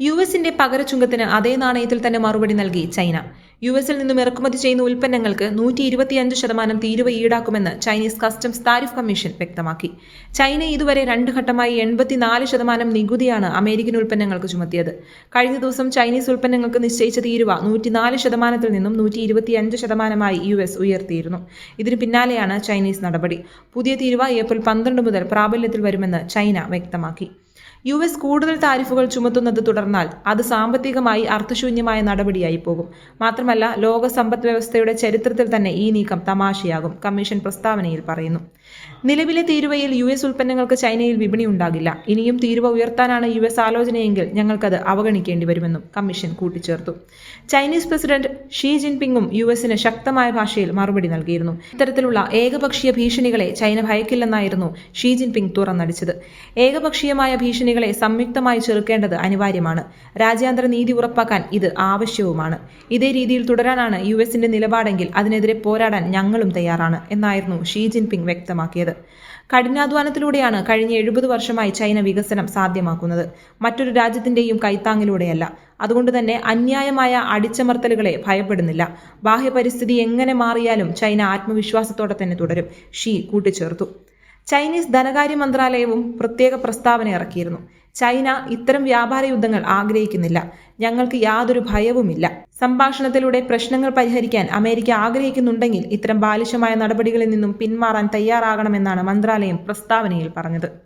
U എസിന്റെ പകരച്ചുങ്കത്തിന് അതേ നാണയത്തിൽ തന്നെ മറുപടി നൽകി ചൈന. യു എസിൽ നിന്നും ഇറക്കുമതി ചെയ്യുന്ന ഉൽപ്പന്നങ്ങൾക്ക് നൂറ്റി ഇരുപത്തിയഞ്ച് ശതമാനം തീരുവ ഈടാക്കുമെന്ന് ചൈനീസ് കസ്റ്റംസ് താരിഫ് കമ്മീഷൻ വ്യക്തമാക്കി. ചൈന ഇതുവരെ രണ്ട് ഘട്ടമായി എൺപത്തിനാല് ശതമാനം നികുതിയാണ് അമേരിക്കൻ ഉൽപ്പന്നങ്ങൾക്ക് ചുമത്തിയത്. കഴിഞ്ഞ ദിവസം ചൈനീസ് ഉൽപ്പന്നങ്ങൾക്ക് നിശ്ചയിച്ച തീരുവ നൂറ്റിനാല് ശതമാനത്തിൽ നിന്നും നൂറ്റി ഇരുപത്തിയഞ്ച് ശതമാനമായി യു എസ് ഉയർത്തിയിരുന്നു. ഇതിന് പിന്നാലെയാണ് ചൈനീസ് നടപടി. പുതിയ തീരുവ ഏപ്രിൽ പന്ത്രണ്ട് മുതൽ പ്രാബല്യത്തിൽ വരുമെന്ന് ചൈന വ്യക്തമാക്കി. യു എസ് കൂടുതൽ താരിഫുകൾ ചുമത്തുന്നത് തുടർന്നാൽ അത് സാമ്പത്തികമായി അർത്ഥശൂന്യമായ നടപടിയായി പോകും. മാത്രമല്ല ലോക സമ്പദ് വ്യവസ്ഥയുടെ ചരിത്രത്തിൽ തന്നെ ഈ നീക്കം തമാശയാകും കമ്മീഷൻ പ്രസ്താവനയിൽ പറയുന്നു. നിലവിലെ തീരുവയിൽ യു എസ് ഉൽപ്പന്നങ്ങൾക്ക് ചൈനയിൽ വിപണി ഉണ്ടാകില്ല. ഇനിയും തീരുവ ഉയർത്താനാണ് യു എസ് ആലോചനയെങ്കിൽ ഞങ്ങൾക്കത് അവഗണിക്കേണ്ടി വരുമെന്നും കമ്മീഷൻ കൂട്ടിച്ചേർത്തു. ചൈനീസ് പ്രസിഡന്റ് ഷീ ജിൻപിങ്ങും യു എസിന് ശക്തമായ ഭാഷയിൽ മറുപടി നൽകിയിരുന്നു. ഇത്തരത്തിലുള്ള ഏകപക്ഷീയ ഭീഷണികളെ ചൈന ഭയക്കില്ലെന്നായിരുന്നു ഷീ ജിൻപിങ് തുറന്നടിച്ചത്. ഏകപക്ഷീയമായ ഭീഷണികളെ സംയുക്തമായി ചെറുക്കേണ്ടത് അനിവാര്യമാണ്. രാജ്യാന്തര നീതി ഉറപ്പാക്കാൻ ഇത് ആവശ്യവുമാണ്. ഇതേ രീതിയിൽ തുടരാനാണ് യു എസിന്റെ നിലപാടെങ്കിൽ അതിനെതിരെ പോരാടാൻ ഞങ്ങളും തയ്യാറാണ് എന്നായിരുന്നു ഷീ ജിൻപിങ് വ്യക്തമാക്കിയത്. കഠിനാധ്വാനത്തിലൂടെയാണ് കഴിഞ്ഞ എഴുപത് വർഷമായി ചൈന വികസനം സാധ്യമാക്കുന്നത്. മറ്റൊരു രാജ്യത്തിന്റെയും കൈത്താങ്ങിലൂടെയല്ല. അതുകൊണ്ട് തന്നെ അന്യായമായ അടിച്ചമർത്തലുകളെ ഭയപ്പെടുന്നില്ല. ബാഹ്യപരിസ്ഥിതി എങ്ങനെ മാറിയാലും ചൈന ആത്മവിശ്വാസത്തോടെ തന്നെ തുടരും ഷീ കൂട്ടിച്ചേർത്തു. ചൈനീസ് ധനകാര്യ മന്ത്രാലയവും പ്രത്യേക പ്രസ്താവന ഇറക്കിയിരുന്നു. ചൈന ഇത്തരം വ്യാപാര യുദ്ധങ്ങൾ ആഗ്രഹിക്കുന്നില്ല. ഞങ്ങൾക്ക് യാതൊരു ഭയവുമില്ല. സംഭാഷണത്തിലൂടെ പ്രശ്നങ്ങൾ പരിഹരിക്കാൻ അമേരിക്ക ആഗ്രഹിക്കുന്നുണ്ടെങ്കിൽ ഇത്തരം ബാലിശമായ നടപടികളിൽ നിന്നും പിന്മാറാൻ തയ്യാറാകണമെന്നാണ് മന്ത്രാലയം പ്രസ്താവനയിൽ പറഞ്ഞത്.